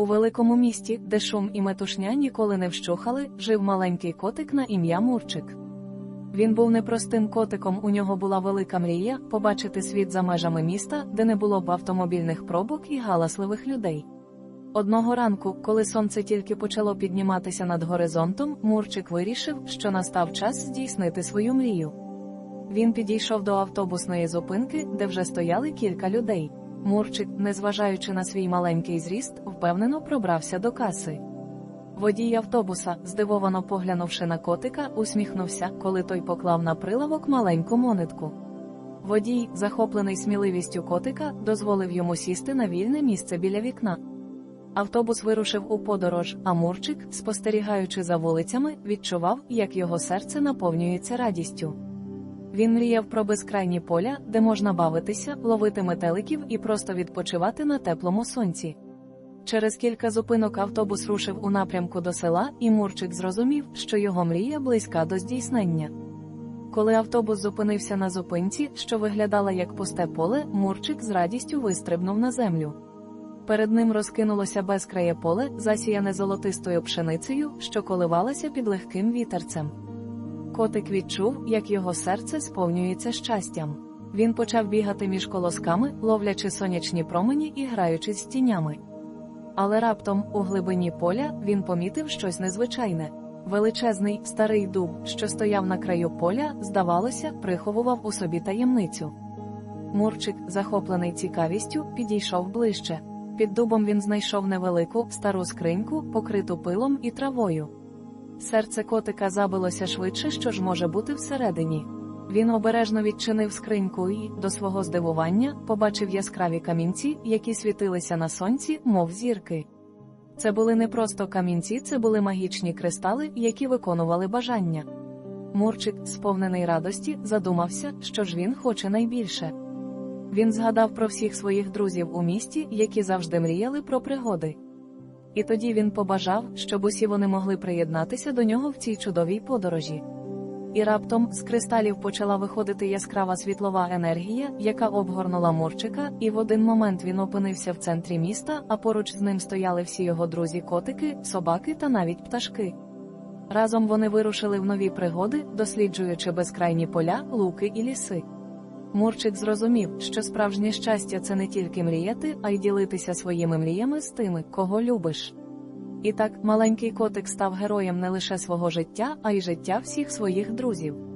У великому місті, де шум і метушня ніколи не вщухали, жив маленький котик на ім'я Мурчик. Він був непростим котиком, у нього була велика мрія побачити світ за межами міста, де не було б автомобільних пробок і галасливих людей. Одного ранку, коли сонце тільки почало підніматися над горизонтом, Мурчик вирішив, що настав час здійснити свою мрію. Він підійшов до автобусної зупинки, де вже стояли кілька людей. Мурчик, незважаючи на свій маленький зріст, впевнено пробрався до каси. Водій автобуса, здивовано поглянувши на котика, усміхнувся, коли той поклав на прилавок маленьку монетку. Водій, захоплений сміливістю котика, дозволив йому сісти на вільне місце біля вікна. Автобус вирушив у подорож, а Мурчик, спостерігаючи за вулицями, відчував, як його серце наповнюється радістю. Він мріяв про безкрайні поля, де можна бавитися, ловити метеликів і просто відпочивати на теплому сонці. Через кілька зупинок автобус рушив у напрямку до села, і Мурчик зрозумів, що його мрія близька до здійснення. Коли автобус зупинився на зупинці, що виглядала як пусте поле, Мурчик з радістю вистрибнув на землю. Перед ним розкинулося безкрає поле, засіяне золотистою пшеницею, що коливалося під легким вітерцем. Котик відчув, як його серце сповнюється щастям. Він почав бігати між колосками, ловлячи сонячні промені і граючись з тінями. Але раптом, у глибині поля, він помітив щось незвичайне. Величезний старий дуб, що стояв на краю поля, здавалося, приховував у собі таємницю. Мурчик, захоплений цікавістю, підійшов ближче. Під дубом він знайшов невелику стару скриньку, покриту пилом і травою. Серце котика забилося швидше, що ж може бути всередині. Він обережно відчинив скриньку і, до свого здивування, побачив яскраві камінці, які світилися на сонці, мов зірки. Це були не просто камінці, це були магічні кристали, які виконували бажання. Мурчик, сповнений радості, задумався, що ж він хоче найбільше. Він згадав про всіх своїх друзів у місті, які завжди мріяли про пригоди. І тоді він побажав, щоб усі вони могли приєднатися до нього в цій чудовій подорожі. І раптом з кристалів почала виходити яскрава світлова енергія, яка обгорнула Мурчика, і в один момент він опинився в центрі міста, а поруч з ним стояли всі його друзі-котики, собаки та навіть пташки. Разом вони вирушили в нові пригоди, досліджуючи безкрайні поля, луки і ліси. Мурчик зрозумів, що справжнє щастя це не тільки мріяти, а й ділитися своїми мріями з тими, кого любиш. І так маленький котик став героєм не лише свого життя, а й життя всіх своїх друзів.